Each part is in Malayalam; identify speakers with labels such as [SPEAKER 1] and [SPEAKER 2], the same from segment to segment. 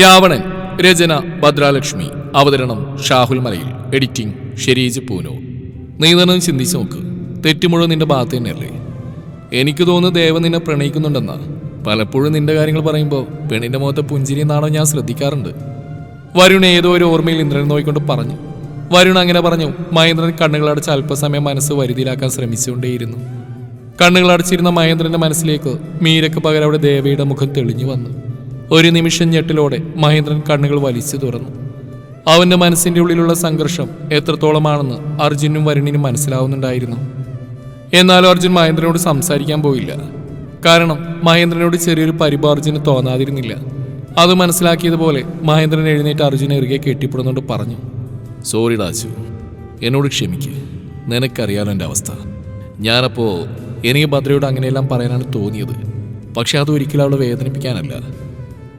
[SPEAKER 1] രാവണൻ രചന ഭദ്രാലക്ഷ്മി. അവതരണം ഷാഹുൽ മലയിൽ. എഡിറ്റിംഗ് ഷെരീജ് പൂനോ നീ തന്നെ ചിന്തിച്ചു നോക്ക്. തെറ്റ് മുഴുവൻ നിന്റെ ഭാഗത്ത് തന്നെയല്ലേ? എനിക്ക് തോന്നുന്നു ദേവൻ നിന്നെ പ്രണയിക്കുന്നുണ്ടെന്നാ. പലപ്പോഴും നിന്റെ കാര്യങ്ങൾ പറയുമ്പോൾ പെണ്ണിന്റെ മുഖത്തെ പുഞ്ചിരി എന്നാണോ ഞാൻ ശ്രദ്ധിക്കാറുണ്ട്. വരുൺ ഏതോ ഒരു ഓർമ്മയിൽ ഇന്ദ്രൻ നോയിക്കൊണ്ട് പറഞ്ഞു. വരുൺ അങ്ങനെ പറഞ്ഞു മഹേന്ദ്രൻ കണ്ണുകളടച്ച് അല്പസമയം മനസ്സ് വരുതിയിലാക്കാൻ ശ്രമിച്ചുകൊണ്ടേയിരുന്നു. കണ്ണുകളടച്ചിരുന്ന മഹേന്ദ്രന്റെ മനസ്സിലേക്ക് മീരക്ക് പകരം അവിടെ ദേവയുടെ മുഖം തെളിഞ്ഞു വന്നു. ഒരു നിമിഷം ഞെട്ടിലോടെ മഹേന്ദ്രൻ കണ്ണുകൾ വലിച്ചു തുറന്നു. അവന്റെ മനസ്സിന്റെ ഉള്ളിലുള്ള സംഘർഷം എത്രത്തോളമാണെന്ന് അർജുനും വരുണിനും മനസ്സിലാവുന്നുണ്ടായിരുന്നു. എന്നാലും അർജുൻ മഹേന്ദ്രനോട് സംസാരിക്കാൻ പോയില്ല. കാരണം മഹേന്ദ്രനോട് ചെറിയൊരു പരിപാർജന് തോന്നാതിരുന്നില്ല. അത് മനസ്സിലാക്കിയതുപോലെ മഹേന്ദ്രൻ എഴുന്നേറ്റ് അർജുനെ ഇറുകെ കെട്ടിപ്പിടുന്നുകൊണ്ട് പറഞ്ഞു. സോറി ഡാച്ചു. എന്നോട് ക്ഷമിക്ക്. നിനക്കറിയാലോ എന്റെ അവസ്ഥ. ഞാനപ്പോൾ എനിക്ക് ഭദ്രയോട് അങ്ങനെയെല്ലാം പറയാനാണ് തോന്നിയത്. പക്ഷെ അത് ഒരിക്കലും അവളെ വേദനിപ്പിക്കാനല്ല.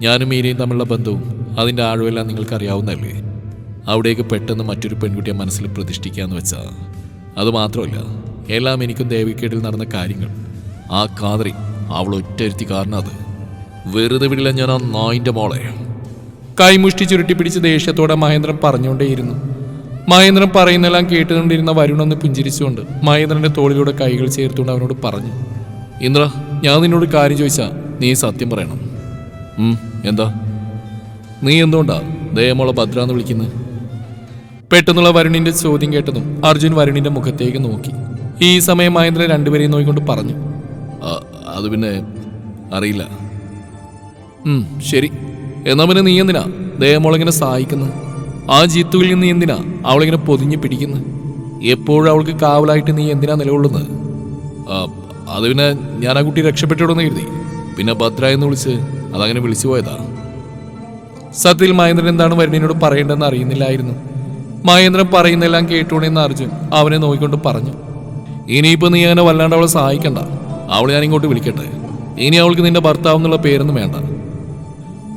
[SPEAKER 1] ഞാനും മീരയും തമ്മിലുള്ള ബന്ധവും അതിന്റെ ആഴമെല്ലാം നിങ്ങൾക്കറിയാവുന്നതല്ലേ? അവിടേക്ക് പെട്ടെന്ന് മറ്റൊരു പെൺകുട്ടിയെ മനസ്സിൽ പ്രതിഷ്ഠിക്കാന്ന് വെച്ചാ. അത് മാത്രമല്ല എല്ലാം എനിക്കും ദേവിക്കേടിൽ നടന്ന കാര്യങ്ങൾ. ആ കാതറി അവൾ ഒറ്റരുത്തി കാരണം അത് വെറുതെ വിടില്ല ഞാൻ ആ നായിന്റെ മോളെ. കൈമുഷ്ടി ചുരുട്ടി പിടിച്ച് ദേഷ്യത്തോടെ മഹേന്ദ്രൻ പറഞ്ഞുകൊണ്ടേയിരുന്നു. മഹേന്ദ്രൻ പറയുന്നെല്ലാം കേട്ടുകൊണ്ടിരുന്ന വരുണൊന്ന് പുഞ്ചിരിച്ചുകൊണ്ട് മഹേന്ദ്രന്റെ തോളിലൂടെ കൈകൾ ചേർത്തുകൊണ്ട് അവനോട് പറഞ്ഞു ഇന്ദ്ര ഞാൻ നിന്നോട് കാര്യം ചോദിച്ചാൽ നീ സത്യം പറയണം. എന്താ? നീ എന്തുകൊണ്ടാ ദയമോളെ ഭദ്ര എന്ന് വിളിക്കുന്നത് പെട്ടെന്നുള്ള വരുണിന്റെ ചോദ്യം കേട്ടതും അർജുൻ വരുണിന്റെ മുഖത്തേക്ക് നോക്കി. ഈ സമയം മഹേന്ദ്രൻ രണ്ടുപേരെയും നോക്കിക്കൊണ്ട് പറഞ്ഞു. അത് പിന്നെ അറിയില്ല. ശരി. എന്നാ പിന്നെ നീ എന്തിനാ ദയമോളിങ്ങനെ സഹായിക്കുന്നു? ആ ജീത്തുവിൽ നിന്ന് എന്തിനാ അവളിങ്ങനെ പൊതിഞ്ഞു പിടിക്കുന്നു? എപ്പോഴും അവൾക്ക് കാവലായിട്ട് നീ എന്തിനാ നിലകൊള്ളുന്നത് അത് പിന്നെ ഞാൻ ആ കുട്ടി രക്ഷപ്പെട്ടിടുമെന്ന് കരുതി. പിന്നെ ഭദ്ര എന്ന് വിളിച്ച് അതങ്ങനെ വിളിച്ചു പോയതാ സത്യത്തിൽ മഹേന്ദ്രൻ എന്താണ് വരുണിനോട് പറയേണ്ടതെന്ന് അറിയുന്നില്ലായിരുന്നു. മഹേന്ദ്രൻ പറയുന്നെല്ലാം കേട്ടോണെന്ന് അർജുൻ അവനെ നോക്കിക്കൊണ്ട് പറഞ്ഞു. ഇനിയിപ്പോ നീ അങ്ങനെ വല്ലാണ്ട് അവളെ സഹായിക്കണ്ട. അവൾ ഞാൻ ഇങ്ങോട്ട് വിളിക്കട്ടെ. ഇനി അവൾക്ക് നിന്റെ ഭർത്താവ് എന്നുള്ള പേരൊന്നും വേണ്ട.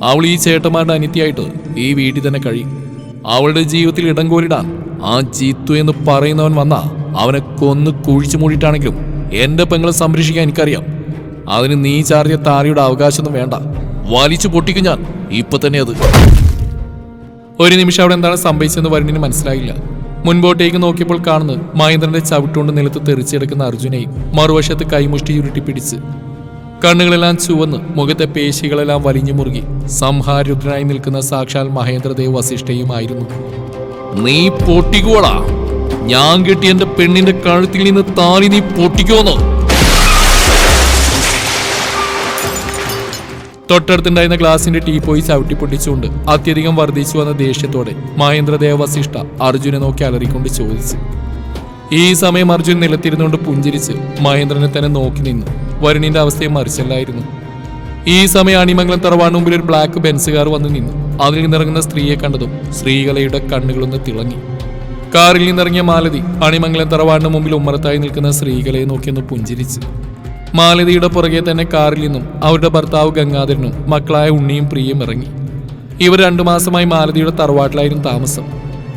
[SPEAKER 1] അവൾ ഈ ചേട്ടന്മാരുടെ അനിത്യായിട്ട് ഈ വീട്ടിൽ തന്നെ കഴിയും. അവളുടെ ജീവിതത്തിൽ ഇടം കോരിടാൻ ആ ജീത്തു എന്ന് പറയുന്നവൻ വന്നാ അവനെ കൊന്ന് കുഴിച്ചു മൂടിയിട്ടാണെങ്കിലും എന്റെ പെങ്ങളെ സംരക്ഷിക്കാൻ എനിക്കറിയാം. അതിന് നീ ചാർജ് താരയുടെ അവകാശമൊന്നും വേണ്ട. വലിച്ചു പൊട്ടിക്കും ഞാൻ. ഇപ്പൊ തന്നെ അത്. ഒരു നിമിഷം അവിടെ എന്താണ് സംഭവിച്ചതെന്ന് വരുണിന് മനസ്സിലായില്ല. മുൻപോട്ടേക്ക് നോക്കിയപ്പോൾ കാണുന്നത് മഹേന്ദ്രന്റെ ചവിട്ടുകൊണ്ട് നിലത്ത് തെറിച്ചെടുക്കുന്ന അർജുനെയും മറുവശത്ത് കൈമുഷ്ടി ഉരുട്ടി പിടിച്ച് കണ്ണുകളെല്ലാം ചുവന്ന് മുഖത്തെ പേശികളെല്ലാം വലിഞ്ഞു മുറുകി സംഹാരുദ്രനായി നിൽക്കുന്ന സാക്ഷാൽ മഹേന്ദ്രദേവ് വസിഷ്ഠയുമായിരുന്നു. നീ പൊട്ടിക്കോളാ. ഞാൻ കിട്ടിയ എന്റെ പെണ്ണിന്റെ കഴുത്തിൽ നിന്ന് താലി നീ പൊട്ടിക്കോന്നോ. തൊട്ടടുത്തുണ്ടായിരുന്ന ഗ്ലാസിന്റെ ടീ പോയി ചവിട്ടി അത്യധികം വർദ്ധിച്ചു വന്ന ദേഷ്യത്തോടെ മഹേന്ദ്രദേവ വസിഷ്ഠ അർജുനെ നോക്കി അലറിക്കൊണ്ട് ചോദിച്ചു. ഈ സമയം അർജുൻ നിലത്തിരുന്നുകൊണ്ട് പുഞ്ചിരിച്ച് മഹേന്ദ്രനെ തന്നെ നോക്കി നിന്നു. വരുണിന്റെ അവസ്ഥയെ മറിച്ചല്ലായിരുന്നു. ഈ സമയം അണിമംഗലം തറവാണ് മുമ്പിൽ ഒരു ബ്ലാക്ക് ബെൻസുകാർ വന്ന് നിന്നു. അതിൽ നിന്നിറങ്ങുന്ന സ്ത്രീയെ കണ്ടതും ശ്രീകലയുടെ കണ്ണുകളൊന്ന് തിളങ്ങി. കാറിൽ നിന്നിറങ്ങിയ മാലതി അണിമംഗലം തറവാടിന് മുമ്പിൽ ഉമ്മറത്തായി നിൽക്കുന്ന സ്ത്രീകളെ നോക്കിയൊന്ന് പുഞ്ചിരിച്ചു. മാലതിയുടെ പുറകെ തന്നെ കാറിൽ നിന്നും അവരുടെ ഭർത്താവ് ഗംഗാധരനും മക്കളായ ഉണ്ണിയും പ്രിയയും ഇറങ്ങി. ഇവർ രണ്ടു മാസമായി മാലതിയുടെ തറവാട്ടിലായിരുന്നു താമസം.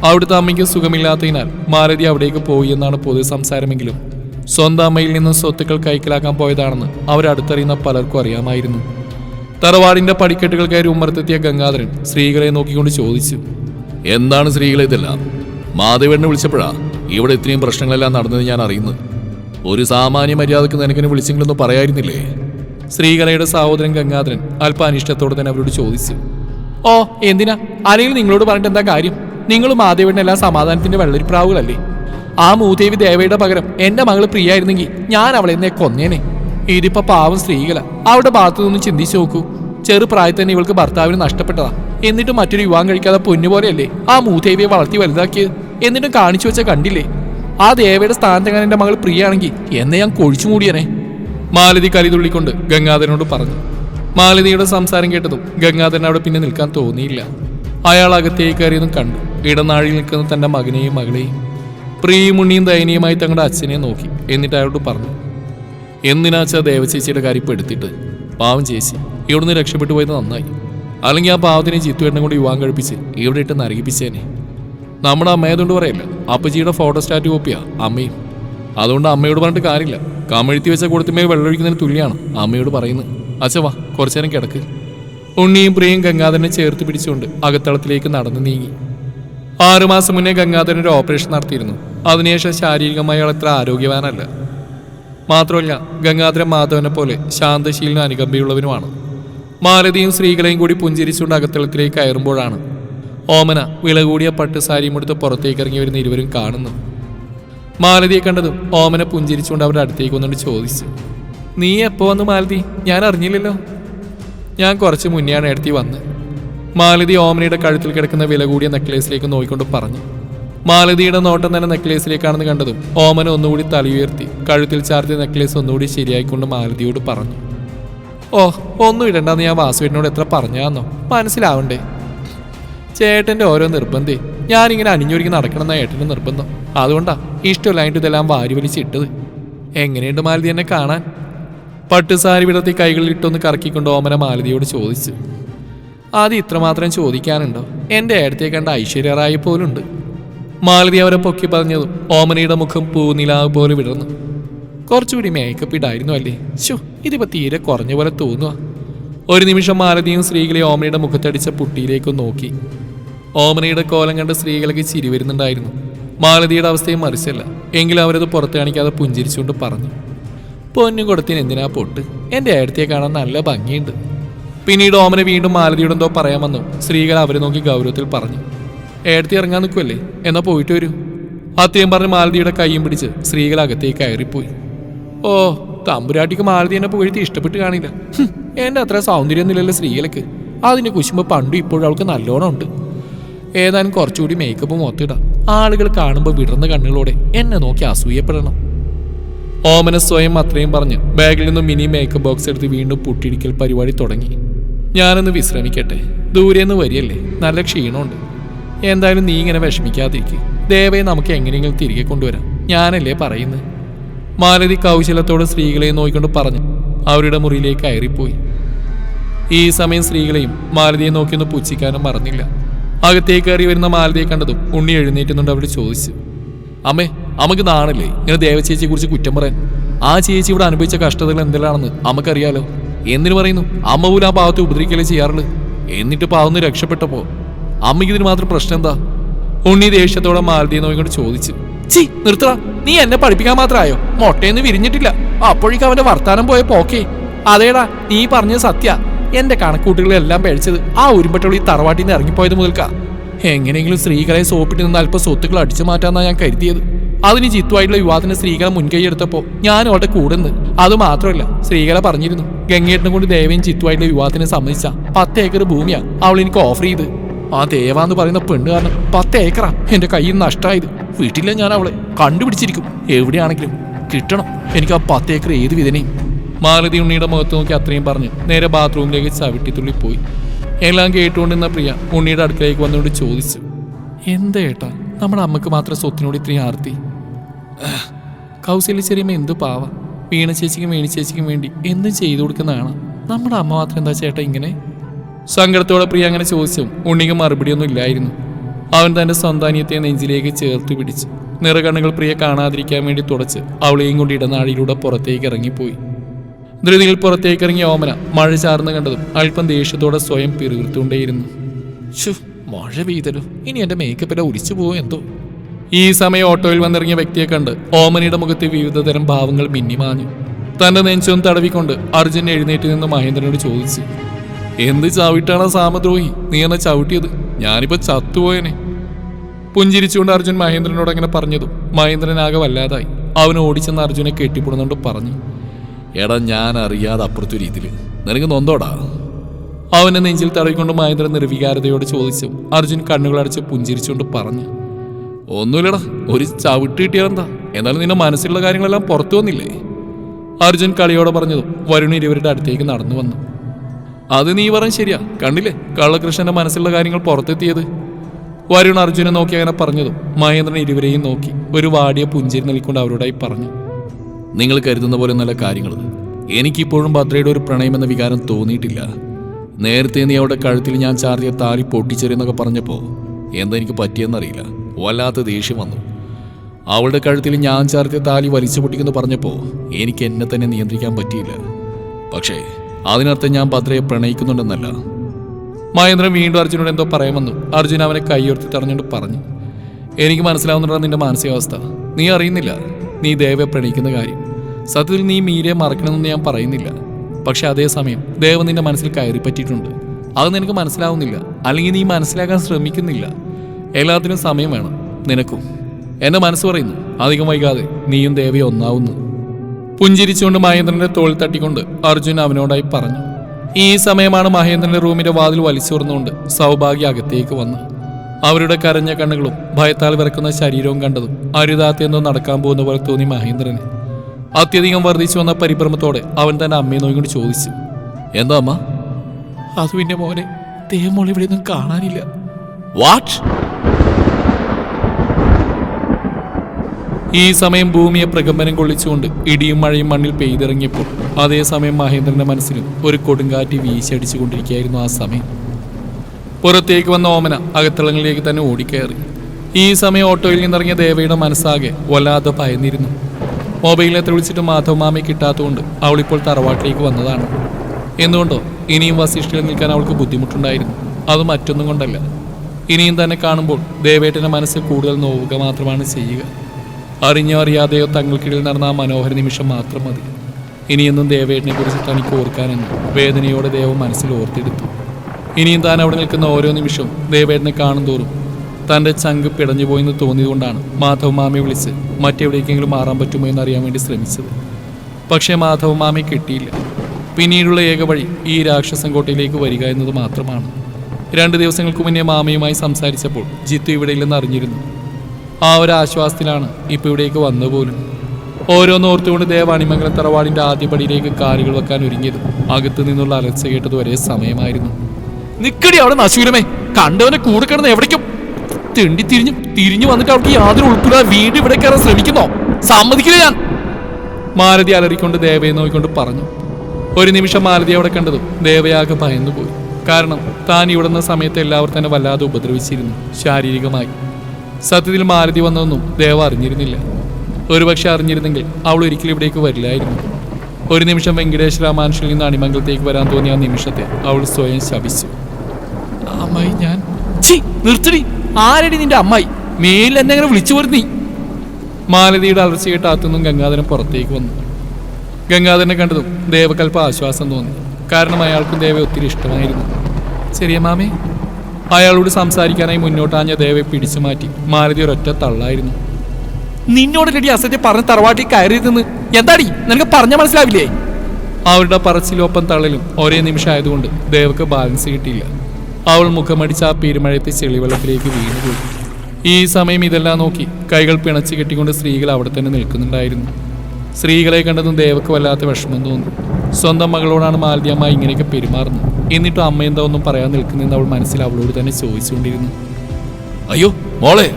[SPEAKER 1] അവിടുത്തെ അമ്മയ്ക്ക് സുഖമില്ലാത്തതിനാൽ മാലതി അവിടേക്ക് പോയി എന്നാണ് പൊതു സംസാരമെങ്കിലും സ്വന്തം അമ്മയിൽ നിന്നും സ്വത്തുക്കൾ കൈക്കലാക്കാൻ പോയതാണെന്ന് അവരടുത്തറിയുന്ന പലർക്കും അറിയാമായിരുന്നു. തറവാടിന്റെ പടിക്കെട്ടുകൾ കയറി ഉമ്മറത്തെത്തിയ ഗംഗാധരൻ സ്ത്രീകളെ നോക്കിക്കൊണ്ട് ചോദിച്ചു എന്താണ് സ്ത്രീകളെ ഇതെല്ലാം? മാധവനെ വിളിച്ചപ്പോഴാ ഇവിടെ ഇത്രയും പ്രശ്നങ്ങളെല്ലാം നടന്നത് ഞാൻ അറിയുന്നത്? ഒരു സാമാന്യ മര്യാദയ്ക്ക് നിനക്കിനെ വിളിച്ചെങ്കിലൊന്നും പറയായിരുന്നില്ലേ? ശ്രീകലയുടെ സഹോദരൻ ഗംഗാധരൻ അല്പ അനിഷ്ടത്തോടെ തന്നെ അവരോട് ചോദിച്ചു. ഓ എന്തിനാ? അല്ലെങ്കിൽ നിങ്ങളോട് പറഞ്ഞിട്ട് എന്താ കാര്യം? നിങ്ങൾ മാധവന്റെ എല്ലാം സമാധാനത്തിന്റെ വെള്ളരിപ്രാവുകളല്ലേ? ആ മൂദേവി ദേവയുടെ പകരം എന്റെ മകൾ പ്രിയായിരുന്നെങ്കിൽ ഞാൻ അവളെ എന്നെ കൊന്നേനെ. ഇതിപ്പോ പാവം സ്ത്രീകള അവളുടെ ഭാഗത്തു നിന്ന് ചിന്തിച്ചു നോക്കൂ. ചെറു പ്രായത്തിൽ തന്നെ ഇവൾക്ക് ഭർത്താവിന് നഷ്ടപ്പെട്ടതാ. എന്നിട്ട് മറ്റൊരു യുവാൻ കഴിക്കാതെ പൊന്നുപോലെയല്ലേ ആ മൂദേവിയെ വളർത്തി വലുതാക്കിയത്? എന്നിട്ടും കാണിച്ചു വെച്ച കണ്ടില്ലേ? ആ ദേവയുടെ സ്ഥാനത്തെങ്ങാൻ എന്റെ മകൾ പ്രിയാണെങ്കിൽ എന്നെ ഞാൻ കൊഴിച്ചു മൂടിയനെ. മാലതി കലിതുള്ളിക്കൊണ്ട് ഗംഗാധരനോട് പറഞ്ഞു. മാലതിയുടെ സംസാരം കേട്ടതും ഗംഗാധരൻ അവിടെ പിന്നെ നിൽക്കാൻ തോന്നിയില്ല. അയാൾ അകത്തേക്ക് കയറിയതും കണ്ടു. ഇടനാഴിയിൽ നിൽക്കുന്ന തന്റെ മകനെയും മകളെയും. പ്രിയമുണ്ണിയും ദയനീയമായി തങ്ങളുടെ അച്ഛനെ നോക്കി. എന്നിട്ട് അയാളോട് പറഞ്ഞു. എന്തിനാച്ചാ ദേവചേച്ചിയുടെ കാര്യം ഇപ്പൊ എടുത്തിട്ട്? പാവം ചേച്ചി ഇവിടുന്ന് രക്ഷപ്പെട്ടു പോയത് നന്നായി. അല്ലെങ്കിൽ ആ പാവത്തിനെ ചിത്തുവേട്ടനെ കൊണ്ട് വിവാഹം കഴിപ്പിച്ച് ഇവിടെ ഇട്ട് നരകിപ്പിച്ചേനെ. നമ്മുടെ അമ്മയതുകൊണ്ട് പറയല്ല. അപ്പച്ചിയുടെ ഫോട്ടോ സ്റ്റാറ്റ് കോപ്പിയാ അമ്മയും അതുകൊണ്ട് അമ്മയോട് പറഞ്ഞിട്ട് കാര്യമില്ല. കമഴ്ത്തി വെച്ച കൊടുത്തുമേൽ വെള്ളമൊഴിക്കുന്നതിന് തുല്യമാണ് അമ്മയോട് പറയുന്നത്. അച്ഛ വാ കുറച്ചു നേരം കിടക്ക്. ഉണ്ണിയും പ്രിയയും ഗംഗാധരനെ ചേർത്ത് പിടിച്ചുകൊണ്ട് അകത്തളത്തിലേക്ക് നടന്നു നീങ്ങി. ആറുമാസം മുന്നേ ഗംഗാധരൻ ഒരു ഓപ്പറേഷൻ നടത്തിയിരുന്നു. അതിനുശേഷം ശാരീരികമായി അയാൾ അത്ര ആരോഗ്യവാനല്ല. മാത്രമല്ല ഗംഗാധരൻ മാധവനെ പോലെ ശാന്തശീലനും അനുകമ്പയുള്ളവനുമാണ്. മാലതിയും സ്ത്രീകളെയും കൂടി പുഞ്ചിരിച്ചുകൊണ്ട് അകത്തളത്തിലേക്ക് കയറുമ്പോഴാണ് ഓമന വില കൂടിയ എടുത്ത് പുറത്തേക്ക് ഇറങ്ങി വരുന്ന ഇരുവരും കാണുന്നു. മാലതിയെ കണ്ടതും ഓമന പുഞ്ചിരിച്ചുകൊണ്ട് അവരുടെ അടുത്തേക്ക് വന്നുകൊണ്ട് ചോദിച്ചു നീ എപ്പോ വന്നു മാലതി? ഞാൻ അറിഞ്ഞില്ലല്ലോ. ഞാൻ കുറച്ച് മുന്നെയാണ് എടുത്തി വന്ന്. മാലതി ഓമനയുടെ കഴുത്തിൽ കിടക്കുന്ന വില കൂടിയ നെക്ലേസിലേക്ക് നോക്കിക്കൊണ്ട് പറഞ്ഞു. മാലതിയുടെ നോട്ടം തന്നെ നെക്ലേസിലേക്കാണെന്ന് കണ്ടതും ഓമന ഒന്നുകൂടി തലയുയർത്തി കഴുത്തിൽ ചാർത്തിയ നെക്ലേസ് ഒന്നുകൂടി ശരിയായിക്കൊണ്ട് മാലതിയോട് പറഞ്ഞു ഓ ഒന്നും ഇടണ്ടെന്ന് ഞാൻ വാസുവിനോട് എത്ര പറഞ്ഞാന്നോ? മനസ്സിലാവണ്ടേ? ചേട്ടന്റെ ഓരോ നിർബന്ധേ. ഞാനിങ്ങനെ അണിഞ്ഞൊരുക്കി നടക്കണമെന്ന ഏട്ടന്റെ നിർബന്ധം. അതുകൊണ്ടാ ഇഷ്ടമില്ലായിട്ട് ഇതെല്ലാം വാരി വലിച്ചിട്ടത് എങ്ങനെയുണ്ട് മാലതി എന്നെ കാണാൻ? പട്ടുസാരി വിടർത്തി കൈകളിൽ ഇട്ടൊന്ന് കറക്കിക്കൊണ്ട് ഓമന മാലതിയോട് ചോദിച്ചു. അത് ഇത്രമാത്രം ചോദിക്കാനുണ്ടോ? എന്റെ ഏടത്തെ കണ്ട ഐശ്വര്യറായി പോലുണ്ട്. മാലതി അവരെ പൊക്കി പറഞ്ഞതും ഓമനയുടെ മുഖം പൂനിലാവ് പോലെ വിടർന്നു. കുറച്ചുകൂടി മേക്കപ്പ് ഇടായിരുന്നു അല്ലേ? ശോ ഇതിപ്പോ തീരെ കുറഞ്ഞ പോലെ തോന്നുക ഒരു നിമിഷം മാലതിയും സ്ത്രീകളെ ഓമനയുടെ മുഖത്തടിച്ച പുട്ടിയിലേക്ക് നോക്കി. ഓമനയുടെ കോലം കണ്ട് സ്ത്രീകൾക്ക് ചിരി വരുന്നുണ്ടായിരുന്നു. മാലതിയുടെ അവസ്ഥയും മറിച്ചല്ല. എങ്കിലും അവരത് പുറത്ത് കാണിക്കാതെ പുഞ്ചിരിച്ചുകൊണ്ട് പറഞ്ഞു. പൊന്നും കൊടുത്തിന് എന്തിനാ പൊട്ട്? എന്റെ അടുത്തേ കാണാൻ നല്ല ഭംഗിയുണ്ട്. പിന്നീട് ഓമന വീണ്ടും മാലതിയോട് എന്തോ പറയാമെന്നു സ്ത്രീകൾ അവരെ നോക്കി ഗൗരവത്തിൽ പറഞ്ഞു. ഏടത്തി ഇറങ്ങാൻ നിൽക്കുമല്ലേ എന്നാ പോയിട്ട് വരൂ. അത്യം പറഞ്ഞ് മാലതിയുടെ കൈയും പിടിച്ച് സ്ത്രീകൾ അകത്തേക്ക് കയറിപ്പോയി. ഓ തമ്പുരാട്ടിക്ക് മാലതി എന്നെ പുകഴ്ത്തി ഇഷ്ടപ്പെട്ട് കാണില്ല. എന്റെ അത്ര സൗന്ദര്യമൊന്നുമില്ലല്ലോ സ്ത്രീകൾക്ക് അതിന്റെ കുശുമ്പ് പണ്ടും ഇപ്പോഴും അവൾക്ക് നല്ലോണം ഉണ്ട്. ഏതാനും കുറച്ചുകൂടി മേക്കപ്പ് മൊത്തിടാം ആളുകൾ കാണുമ്പോൾ വിടർന്ന കണ്ണുകളോടെ എന്നെ നോക്കി അസൂയപ്പെടണം. ഓമന സ്വയം അത്രയും പറഞ്ഞ് ബാഗിൽ നിന്നും മിനി മേക്കപ്പ് ബോക്സ് എടുത്ത് വീണ്ടും പുട്ടിടിക്കൽ പരിപാടി തുടങ്ങി. ഞാനൊന്ന് വിശ്രമിക്കട്ടെ. ദൂരെ നിന്ന് വരികയല്ലേ? നല്ല ക്ഷീണമുണ്ട്. എന്തായാലും നീ ഇങ്ങനെ വിഷമിക്കാതിരിക്കുക ദേവയെ നമുക്ക് എങ്ങനെയെങ്കിലും തിരികെ കൊണ്ടുവരാം. ഞാനല്ലേ പറയുന്നത് മാലതി കൗശലത്തോടെ സ്ത്രീകളെ നോക്കിക്കൊണ്ട് പറഞ്ഞു അവരുടെ മുറിയിലേക്ക് കയറിപ്പോയി. ഈ സമയം സ്ത്രീകളെയും മാലതിയെ നോക്കിയൊന്ന് പുച്ഛിക്കാനും മറന്നില്ല. അകത്തേക്ക് കയറി വരുന്ന മാലതിയെ കണ്ടതും ഉണ്ണി എഴുന്നേറ്റുന്നുണ്ട് അവിടെ ചോദിച്ചു. അമ്മേ അമ്മയ്ക്ക് നാണല്ലേ? ഇങ്ങനെ ദേവചേച്ചിയെ കുറിച്ച് കുറ്റം പറയാൻ. ആ ചേച്ചി ഇവിടെ അനുഭവിച്ച കഷ്ടതകൾ എന്തെല്ലാണെന്ന് അമ്മക്കറിയാലോ? എന്തിനു പറയുന്നു അമ്മ പോലും ആ പാവത്തെ ഉപദ്രവിക്കലേ ചെയ്യാറുള്ളൂ? എന്നിട്ട് പാവന്ന് രക്ഷപ്പെട്ടപ്പോ? അമ്മയ്ക്ക് ഇതിന് മാത്രം പ്രശ്നം എന്താ? ഉണ്ണി ദേഷ്യത്തോടെ മാലതിയെ നോക്കിക്കൊണ്ട് ചോദിച്ചു. ചി നിർത്തടാ. നീ എന്നെ പഠിപ്പിക്കാൻ മാത്രമായോ? മൊട്ടയൊന്നും വിരിഞ്ഞിട്ടില്ല. അപ്പോഴേക്കും അവന്റെ വർത്താനം പോയ പോക്കേ അതേടാ നീ പറഞ്ഞ സത്യ. എന്റെ കണക്കൂട്ടുകളെല്ലാം പേടിച്ചത് ആ ഉരുമ്പട്ടുള്ളി തറവാട്ടിൽ നിന്ന് ഇറങ്ങിപ്പോയത് മുതൽക്കാ. എങ്ങനെയെങ്കിലും സ്ത്രീകളെ സോപ്പിട്ട് നിന്ന് അല്പം സ്വത്തുക്കൾ അടിച്ചു മാറ്റാന്നാ ഞാൻ കരുതിയത്. അതിന് ചിത്തുമായിട്ടുള്ള വിവാഹത്തിന് സ്ത്രീകളെ മുൻകൈ എടുത്തപ്പോ ഞാൻ അവളുടെ കൂടെ നിന്ന്. അത് മാത്രമല്ല സ്ത്രീകളെ പറഞ്ഞിരുന്നു ഗംഗേട്ടനെ കൊണ്ട് ദേവയും ചിത്തുമായിട്ടുള്ള വിവാഹത്തിന് സമ്മതിച്ച. പത്ത് ഏക്കർ ഭൂമിയാണ് അവൾ എനിക്ക് ഓഫർ ചെയ്ത്. ആ ദേവാന്ന് പറയുന്ന പെണ്ണ് കാരണം പത്ത് ഏക്കറാ എന്റെ കയ്യിൽ നഷ്ടമായത് വീട്ടിലെ ഞാൻ അവളെ കണ്ടുപിടിച്ചിരിക്കും. എവിടെയാണെങ്കിലും കിട്ടണം. എനിക്ക് ആ പത്ത് ഏക്കർ ഏത് വിധനയും. മാലതി ഉണ്ണിയുടെ മുഖത്ത് നോക്കി അത്രയും പറഞ്ഞു. നേരെ ബാത്റൂമിലേക്ക് ചവിട്ടിത്തുള്ളി പോയി. എല്ലാം കേട്ടുകൊണ്ടിരുന്ന പ്രിയ ഉണ്ണിയുടെ അടുക്കലേക്ക് വന്നുകൊണ്ട് ചോദിച്ചു. എന്താ ഏട്ടാ? നമ്മുടെ അമ്മയ്ക്ക് മാത്രം സ്വത്തിനോട് ഇത്രയും ആർത്തി? കൗസല്യ ചെറിയമ്മ എന്ത് പാവ? വീണ ചേച്ചിക്കും വീണി ചേച്ചിക്കും വേണ്ടി എന്തും ചെയ്തു കൊടുക്കുന്നതാണ്. നമ്മുടെ അമ്മ മാത്രം എന്താ ചേട്ടാ ഇങ്ങനെ? സങ്കടത്തോടെ പ്രിയ അങ്ങനെ ചോദിച്ചു ഉണ്ണിക്ക് മറുപടിയൊന്നും ഇല്ലായിരുന്നു. അവൻ തന്റെ സ്വന്താനിയത്തെ നെഞ്ചിലേക്ക് ചേർത്ത് പിടിച്ച് നിറകണ്ണുകൾ പ്രിയ കാണാതിരിക്കാൻ വേണ്ടി തുടച്ച് അവളെയും കൊണ്ട് ഇടനാഴിയിലൂടെ പുറത്തേക്ക് ഇറങ്ങിപ്പോയി. ധൃതിയിൽ പുറത്തേക്ക് ഇറങ്ങിയ ഓമന മഴ ചാർന്ന് കണ്ടതും അല്പം ദേഷ്യത്തോടെ സ്വയം പിറുവിർത്തുകൊണ്ടേയിരുന്നു ഷു മഴ പെയ്തല്ലോ. ഇനി എന്റെ മേക്കപ്പിലെ ഉരിച്ചു പോവോ എന്തോ? ഈ സമയം ഓട്ടോയിൽ വന്നിറങ്ങിയ വ്യക്തിയെ കണ്ട് ഓമനയുടെ മുഖത്ത് വിവിധതരം ഭാവങ്ങൾ മിന്നിമാഞ്ഞു. തന്റെ നെഞ്ചൊന്ന് തടവിക്കൊണ്ട് അർജുൻ എഴുന്നേറ്റ് നിന്ന് മഹേന്ദ്രനോട് ചോദിച്ചു എന്ത് ചവിട്ടാണ് സാമദ്രോഹി നീ എന്നെ ചവിട്ടിയത്. ഞാനിപ്പോ ചത്തുപോയനെ. പുഞ്ചിരിച്ചുകൊണ്ട് അർജുൻ മഹേന്ദ്രനോട് അങ്ങനെ പറഞ്ഞതും മഹേന്ദ്രൻ ആകെ വല്ലാതായി. അവൻ ഓടിച്ചെന്ന് അർജുനെ കെട്ടിപ്പിടുന്നുകൊണ്ട് പറഞ്ഞു. എടാ ഞാൻ അറിയാതെ അപ്പുറത്തു രീതിയിൽ നിനക്ക് നൊന്തോടാ? അവനെ നെഞ്ചിൽ തടവിക്കൊണ്ട് മഹേന്ദ്രൻ നിർവികാരതയോട് ചോദിച്ചു. അർജുൻ കണ്ണുകളടച്ച് പുഞ്ചിരിച്ചുകൊണ്ട് പറഞ്ഞു. ഒന്നുമില്ലടാ ഒരു ചവിട്ട് കിട്ടിയതെന്താ എന്നാലും നിന്റെ മനസ്സിലുള്ള കാര്യങ്ങളെല്ലാം പുറത്തു വന്നില്ലേ? അർജുൻ കളിയോടെ പറഞ്ഞതും വരുൺ ഇരുവരുടെ അടുത്തേക്ക് നടന്നു വന്നു. അത് നീ പറഞ്ഞ ശരിയാ. കണ്ടില്ലേ? കള്ളകൃഷ്ണന്റെ മനസ്സിലുള്ള കാര്യങ്ങൾ പുറത്തെത്തിയത്? വരുൺ അർജുനെ നോക്കി അങ്ങനെ പറഞ്ഞതും മഹേന്ദ്രൻ ഇരുവരെയും നോക്കി ഒരു വാടിയ പുഞ്ചിരി നൽകിക്കൊണ്ട് അവരോടായി പറഞ്ഞു. നിങ്ങൾ കരുതുന്ന പോലെ നല്ല കാര്യങ്ങൾ എനിക്കിപ്പോഴും ഭദ്രയുടെ ഒരു പ്രണയം എന്ന വികാരം തോന്നിയിട്ടില്ല. നേരത്തെ നീ അവളുടെ കഴുത്തിൽ ഞാൻ ചാർത്തിയ താലി പൊട്ടിച്ചെറിയെന്നൊക്കെ പറഞ്ഞപ്പോൾ എന്താ എനിക്ക് പറ്റിയെന്നറിയില്ല. വല്ലാത്ത ദേഷ്യം വന്നു. അവളുടെ കഴുത്തിൽ ഞാൻ ചാർത്തിയ താലി വലിച്ചു പൊട്ടിക്കുന്നു പറഞ്ഞപ്പോൾ എനിക്ക് എന്നെ തന്നെ നിയന്ത്രിക്കാൻ പറ്റിയില്ല. പക്ഷേ അതിനർത്ഥം ഞാൻ ഭദ്രയെ പ്രണയിക്കുന്നുണ്ടെന്നല്ല. മഹേന്ദ്രൻ വീണ്ടും അർജുനോട് എന്തോ പറയാൻ വന്നു. അർജുൻ അവനെ കൈയുയർത്തി തടഞ്ഞുകൊണ്ട് പറഞ്ഞു എനിക്ക് മനസ്സിലാവുന്നുണ്ടാ നിന്റെ മാനസികാവസ്ഥ? നീ അറിയുന്നില്ല. നീ ദേവയെ പ്രണയിക്കുന്ന കാര്യം. സത്യത്തിൽ നീ മീരയെ മറക്കണമെന്ന് ഞാൻ പറയുന്നില്ല. പക്ഷെ അതേസമയം ദേവ നിന്റെ മനസ്സിൽ കയറി പറ്റിയിട്ടുണ്ട് അത് നിനക്ക് മനസ്സിലാവുന്നില്ല. അല്ലെങ്കിൽ നീ മനസ്സിലാക്കാൻ ശ്രമിക്കുന്നില്ല. എല്ലാത്തിനും സമയം വേണം. നിനക്കും. എന്റെ മനസ്സ് പറയുന്നു അധികം വൈകാതെ നീയും ദേവയെ ഒന്നാവുന്നു. പുഞ്ചിരിച്ചുകൊണ്ട് മഹേന്ദ്രന്റെ തോൾ തട്ടിക്കൊണ്ട് അർജുൻ അവനോടായി പറഞ്ഞു ഈ സമയമാണ് മഹേന്ദ്രന്റെ റൂമിന്റെ വാതിൽ വലിച്ചുറന്നുകൊണ്ട് സൗഭാഗ്യ അകത്തേക്ക് വന്നു. അവരുടെ കരഞ്ഞ കണ്ണുകളും ഭയത്താൽ വിറക്കുന്ന ശരീരവും കണ്ടതും അരുതാത്തെന്തോ നടക്കാൻ പോകുന്ന പോലെ തോന്നി മഹേന്ദ്രന്. അത്യധികം വർദ്ധിച്ചു വന്ന പരിഭ്രമത്തോടെ അവൻ തന്റെ അമ്മയെ നോക്കിക്കൊണ്ട് ചോദിച്ചു എന്താ അമ്മ? അത് പിന്നെ മോനെ തേമോൾ ഇവിടെ ഒന്നും കാണാനില്ല. വാട്ട് ഈ സമയം ഭൂമിയെ പ്രകമ്പനം കൊള്ളിച്ചുകൊണ്ട് ഇടിയും മഴയും മണ്ണിൽ പെയ്തിറങ്ങിയപ്പോൾ അതേസമയം മഹേന്ദ്രന്റെ മനസ്സിലും ഒരു കൊടുങ്കാറ്റ് വീശടിച്ചുകൊണ്ടിരിക്കുകയായിരുന്നു ആ സമയം. പുറത്തേക്ക് വന്ന ഓമന അകത്തളങ്ങളിലേക്ക് തന്നെ ഓടിക്കയറി. ഈ സമയം ഓട്ടോയിൽ നിന്നിറങ്ങിയ ദേവയുടെ മനസ്സാകെ വല്ലാതെ ഭയന്നിരുന്നു. മൊബൈലിനെ വിളിച്ചിട്ട് മാധവമാമയെ കിട്ടാത്തതുകൊണ്ട് അവളിപ്പോൾ തറവാട്ടിലേക്ക് വന്നതാണ്. എന്തുകൊണ്ടോ ഇനിയും വസിഷ്ഠയിൽ നിൽക്കാൻ അവൾക്ക് ബുദ്ധിമുട്ടുണ്ടായിരുന്നു. അത് മറ്റൊന്നും കൊണ്ടല്ല. ഇനിയും തന്നെ കാണുമ്പോൾ ദേവേട്ടന്റെ മനസ്സിൽ കൂടുതൽ നോവുക മാത്രമാണ് ചെയ്യുക. അറിഞ്ഞോ അറിയാതെയോ തങ്ങൾക്കിടയിൽ നടന്ന ആ മനോഹര നിമിഷം മാത്രം മതി. ഇനിയൊന്നും ദേവേട്ടനെ കുറിച്ച് തനിക്ക് ഓർക്കാനെന്ന് വേദനയോടെ ദേവ മനസ്സിൽ ഓർത്തെടുത്തു. ഇനിയും താൻ അവിടെ നിൽക്കുന്ന ഓരോ നിമിഷവും ദേവേട്ടനെ കാണും തോറും തന്റെ ചങ്ക് പിടഞ്ഞു പോയെന്ന് തോന്നിയതുകൊണ്ടാണ് മാധവ് മാമയെ വിളിച്ച് മറ്റെവിടേക്കെങ്കിലും മാറാൻ പറ്റുമോ എന്ന് അറിയാൻ വേണ്ടി ശ്രമിച്ചത്. പക്ഷേ മാധവ് മാമയെ കിട്ടിയില്ല. പിന്നീടുള്ള ഏക വഴി ഈ രാക്ഷസൻ കോട്ടയിലേക്ക് വരിക എന്നത് മാത്രമാണ്. രണ്ട് ദിവസങ്ങൾക്ക് മുന്നേ മാമയുമായി സംസാരിച്ചപ്പോൾ ജിത്തു ഇവിടെയില്ലെന്ന് അറിഞ്ഞിരുന്നു. ആ ഒരു ആശ്വാസത്തിലാണ് ഇപ്പൊ ഇവിടേക്ക് വന്നു പോലും ഓരോന്ന് ഓർത്തുകൊണ്ട് ദേവാണിമംഗലം തറവാടിന്റെ ആദ്യ പടിയിലേക്ക് കാലുകൾ വെക്കാൻ ഒരുങ്ങിയത്. അകത്തു നിന്നുള്ള അലർച്ച കേട്ടത് ഒരേ സമയമായിരുന്നു. നിക്കടി അവിടെ നശൂരമേ കണ്ടവനെ കൂടെ കിടന്ന് എവിടേക്കും? തിണ്ടി തിരിഞ്ഞു തിരിഞ്ഞു വന്നിട്ട് അവർക്ക് യാതൊരു ഉൾപ്പെടാതെ വീട് ഇവിടെ കയറാൻ ശ്രമിക്കുന്നോ? സമ്മതിക്കില്ല ഞാൻ. മാലതി അലറിക്കൊണ്ട് ദേവയെ നോക്കിക്കൊണ്ട് പറഞ്ഞു. ഒരു നിമിഷം മാലതി അവിടെ കണ്ടതും ദേവയാകെ ഭയന്നുപോയി. കാരണം താൻ ഇവിടുന്ന സമയത്ത് എല്ലാവരും തന്നെ വല്ലാതെ ഉപദ്രവിച്ചിരുന്നു. ശാരീരികമായി. സത്യത്തിൽ മാലതി വന്നതൊന്നും ദേവ അറിഞ്ഞിരുന്നില്ല. ഒരുപക്ഷെ അറിഞ്ഞിരുന്നെങ്കിൽ അവൾ ഒരിക്കലും ഇവിടേക്ക് വരില്ലായിരുന്നു. ഒരു നിമിഷം വെങ്കടേശ് രാമാനുഷിൽ നിന്ന് അണിമംഗലത്തേക്ക് വരാൻ തോന്നിയ നിമിഷത്തെ അവൾ സ്വയം ശപിച്ചു. അമ്മായി ഞാൻ. നിർത്തടി. ആരടി നിന്റെ അമ്മായി? മേലിൽ എന്നെ വിളിച്ചു പോരും മാലതിയുടെ അലർച്ച കേട്ട് ഗംഗാധരൻ പുറത്തേക്ക് വന്നു. ഗംഗാധരനെ കണ്ടതും ദേവകൽപ്പ ആശ്വാസം തോന്നി. കാരണം അയാൾക്കും ദേവയെ ഒത്തിരി ഇഷ്ടമായിരുന്നു. ചെറിയ മാമേ അയാളോട് സംസാരിക്കാനായി മുന്നോട്ടാഞ്ഞ ദേവയെ പിടിച്ചു മാറ്റി. മാരുതി ഒരൊറ്റ തള്ളായിരുന്നു. നിന്നോടല്ലടി അസത്യം പറഞ്ഞ് തറവാട്ടി കയറിയതെന്ന്? എന്താടി? നിനക്ക് പറഞ്ഞ മനസ്സിലാവില്ലേ? അവരുടെ പറച്ചിലൊപ്പം തള്ളലും ഒരേ നിമിഷം ആയതുകൊണ്ട് ദേവക്ക് ബാലൻസ് കിട്ടിയില്ല. അവൾ മുഖമടിച്ച് ആ പെരുമഴയത്തെ ചെളിവെള്ളത്തിലേക്ക് വീണുപോയി. ഈ സമയം ഇതെല്ലാം നോക്കി കൈകൾ പിണച്ച് കെട്ടിക്കൊണ്ട് സ്ത്രീകൾ അവിടെ തന്നെ നിൽക്കുന്നുണ്ടായിരുന്നു. സ്ത്രീകളെ കണ്ടതും ദേവക്ക് വല്ലാത്ത വിഷമം തോന്നി. സ്വന്തം മകളോടാണ് മാലതിയമ്മ ഇങ്ങനെയൊക്കെ പെരുമാറുന്നത്. എന്നിട്ടും അമ്മ എന്താ ഒന്നും പറയാൻ നിൽക്കുന്നെന്ന് അവൾ മനസ്സിൽ അവളോട് തന്നെ ചോദിച്ചുകൊണ്ടിരുന്നു. അയ്യോ മോളെ.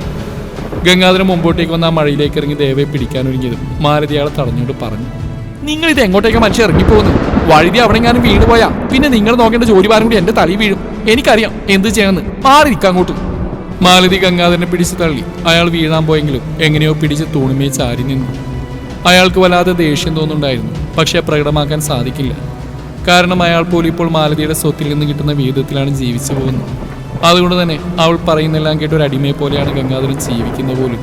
[SPEAKER 1] ഗംഗാധരൻ മുമ്പോട്ടേക്ക് വന്ന ആ മഴയിലേക്ക് ഇറങ്ങി ദേവയെ പിടിക്കാൻ ഒരുങ്ങിയത് മാരതി അയാളെ തടഞ്ഞുകൊണ്ട് പറഞ്ഞു. നിങ്ങൾ ഇത് എങ്ങോട്ടേക്ക് മനുഷ്യൻ ഇറങ്ങിപ്പോകുന്നു വഴുതി അവിടെ ഞാനും വീണ് പോയാ? പിന്നെ നിങ്ങൾ നോക്കേണ്ട ജോലി ഭാരം കൂടി എന്റെ തലയിൽ വീഴും. എനിക്കറിയാം എന്ത് ചെയ്യാന്ന്. മാറിയിരിക്കാം അങ്ങോട്ട്. മാലതി ഗംഗാധരനെ പിടിച്ച് തള്ളി. അയാൾ വീഴാൻ പോയെങ്കിലും എങ്ങനെയോ പിടിച്ച് തൂണിമേ ചാരി നിന്നു. അയാൾക്ക് വല്ലാതെ ദേഷ്യം തോന്നുന്നുണ്ടായിരുന്നു. പക്ഷെ പ്രകടമാക്കാൻ സാധിക്കില്ല. കാരണം അയാൾ പോലും ഇപ്പോൾ മാലതിയുടെ സ്വത്തിൽ നിന്ന് കിട്ടുന്ന വീതത്തിലാണ് ജീവിച്ചു പോകുന്നത്. അതുകൊണ്ട് തന്നെ അവൾ പറയുന്നെല്ലാം കേട്ട് ഒരു അടിമയെ പോലെയാണ് ഗംഗാധരൻ ജീവിക്കുന്ന പോലും.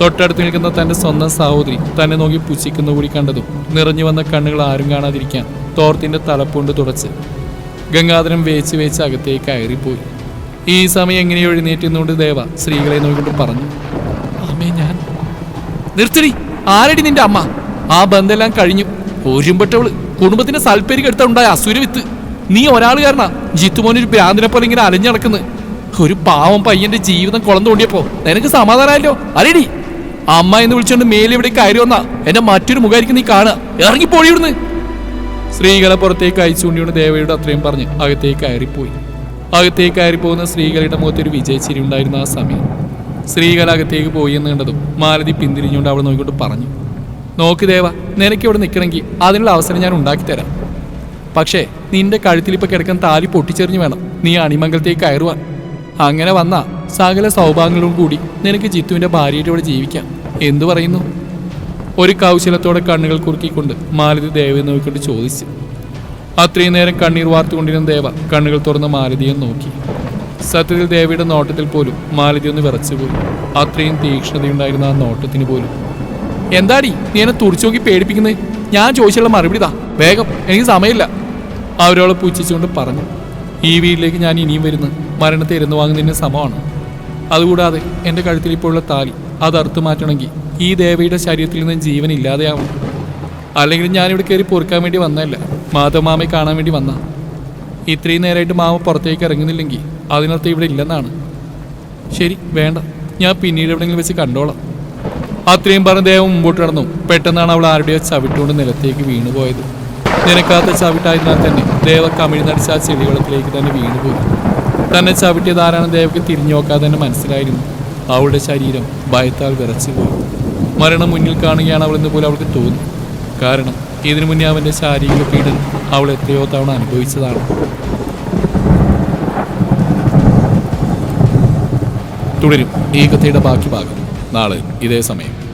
[SPEAKER 1] തൊട്ടടുത്ത് നിൽക്കുന്ന തന്റെ സ്വന്തം സഹോദരി തന്നെ നോക്കി പുച്ഛിക്കുന്ന കൂടി കണ്ടതും നിറഞ്ഞു വന്ന കണ്ണുകൾ ആരും കാണാതിരിക്കാൻ തോർത്തിന്റെ തലപ്പുണ്ട് തുടച്ച്. ഗംഗാധരൻ വേച്ച് വേച്ച് അകത്തേക്ക് കയറിപ്പോയി. ഈ സമയം എങ്ങനെയോ എഴുന്നേറ്റുന്നുകൊണ്ട് ദേവ സ്ത്രീകളെ നോക്കിക്കൊണ്ട് പറഞ്ഞു അമ്മേ ഞാൻ നിർത്തടി. ആരടി നിന്റെ അമ്മ? ആ ബന്ധമെല്ലാം കഴിഞ്ഞു. ഒരുമ്പെട്ടവൾ. കുടുംബത്തിന്റെ സൽപ്പേരിക്ക് എടുത്തുണ്ടായ അസുര വിത്ത്. നീ ഒരാൾ കാരണ ജിത്തുമോൻ ഒരു ഭ്രാന്തിനെ പോലെ ഇങ്ങനെ അലഞ്ഞു നടക്കുന്നു. ഒരു പാവം പയ്യന്റെ ജീവിതം കുളം തോണ്ടിയപ്പോ നിനക്ക് സമാധാനമല്ലോ അരടി അമ്മ എന്ന് വിളിച്ചുകൊണ്ട് ഇവിടെ കയറി വന്ന എന്റെ മറ്റൊരു മുഖായിരിക്കും നീ കാണുക ഇറങ്ങി ഇവിടുന്ന്. സ്ത്രീകളെ പുറത്തേക്ക് അയച്ചുകൊണ്ടിയാണ് ദേവയുടെ അത്രയും പറഞ്ഞ് അകത്തേക്ക് കയറിപ്പോയി. അകത്തേക്ക് കയറിപ്പോകുന്ന സ്ത്രീകളുടെ മുഖത്ത് ഒരു വിജയച്ചിരി ഉണ്ടായിരുന്ന ആ സമയം. സ്ത്രീകൾ അകത്തേക്ക് പോയി എന്ന് കണ്ടതും മാലതി പിന്തിരിഞ്ഞുകൊണ്ട് അവൾ നോക്കിക്കൊണ്ട് പറഞ്ഞു. നോക്ക് ദേവ നിനക്ക് ഇവിടെ നിൽക്കണമെങ്കിൽ അതിനുള്ള അവസരം ഞാൻ ഉണ്ടാക്കി തരാം. പക്ഷേ നിന്റെ കഴുത്തിൽ ഇപ്പൊ കിടക്കുന്ന താലി പൊട്ടിച്ചെറിഞ്ഞു വേണം. നീ അണിമംഗലത്തേക്ക് കയറുവാൻ. അങ്ങനെ വന്ന സകല സൗഭാഗ്യങ്ങളും കൂടി നിനക്ക് ജിത്തുവിന്റെ ഭാര്യയുടെ ഇവിടെ ജീവിക്കാം. എന്തു പറയുന്നു? ഒരു കൗശലത്തോടെ കണ്ണുകൾ കുറുക്കിക്കൊണ്ട് മാലതി ദേവയെ നോക്കിക്കൊണ്ട് ചോദിച്ചു. അത്രയും നേരം കണ്ണീർ വാർത്തുകൊണ്ടിരുന്ന ദേവ കണ്ണുകൾ തുറന്ന് മാലതിയെ നോക്കി. സത്യത്തിൽ ദേവിയുടെ നോട്ടത്തിൽ പോലും മാലതി ഒന്ന് വിറച്ചുപോയി. അത്രയും തീക്ഷ്ണതയുണ്ടായിരുന്ന ആ നോട്ടത്തിന് പോലും എന്താടി നീ എന്നെ തുറച്ചു നോക്കി പേടിപ്പിക്കുന്നത് ഞാൻ ചോദിച്ചുള്ള മറുപടി താ വേഗം എനിക്ക് സമയമില്ല. അവരോളെ പൂച്ഛിച്ചുകൊണ്ട് പറഞ്ഞു. ഈ വീട്ടിലേക്ക് ഞാൻ ഇനിയും വരുന്നു. മരണത്തെ ഇരുന്ന് വാങ്ങുന്നതിന് സമമാണ്. അതുകൂടാതെ എന്റെ കഴുത്തിൽ ഇപ്പോഴുള്ള താലി അത് അറുത്തു മാറ്റണമെങ്കിൽ ഈ ദേവയുടെ ശരീരത്തിൽ നിന്ന് ജീവൻ ഇല്ലാതെയാവും അല്ലെങ്കിൽ ഞാനിവിടെ കയറി പൊറുക്കാൻ വേണ്ടി വന്നതല്ല. മാധവമാമയെ കാണാൻ വേണ്ടി വന്ന. ഇത്രയും നേരമായിട്ട് മാമ പുറത്തേക്ക് ഇറങ്ങുന്നില്ലെങ്കിൽ അതിനർത്ഥം ഇവിടെ ഇല്ലെന്നാണ്. ശരി വേണ്ട. ഞാൻ പിന്നീട് എവിടെയെങ്കിലും വെച്ച് കണ്ടോളാം. അത്രയും പറഞ്ഞ് ദേവം മുമ്പോട്ട് കടന്നു പെട്ടെന്നാണ് അവൾ ആരുടെയോ ചവിട്ടുകൊണ്ട് നിലത്തേക്ക് വീണുപോയത് നിനക്കാത്ത ചവിട്ടായിരുന്നാൽ തന്നെ ദേവ കമിഴ്ന്നടിച്ച ആ ചെടികളത്തിലേക്ക് തന്നെ വീണുപോയി തന്നെ ചവിട്ടിയത് ആരാണ് ദേവക്ക് തിരിഞ്ഞു നോക്കാതെ തന്നെ മനസ്സിലായിരുന്നു. അവളുടെ ശരീരം ഭയത്താൽ വിറച്ചുപോയി മരണം മുന്നിൽ കാണുകയാണ് അവളെന്ന് പോലും അവൾക്ക് തോന്നി. കാരണം ഇതിനു മുന്നേ അവന്റെ ശാരീരിക പീഡനം അവൾ എത്രയോ തവണ അനുഭവിച്ചതാണ്. തുടരും ഈ കഥയുടെ ബാക്കി ഭാഗം. നാളെ ഇതേ സമയം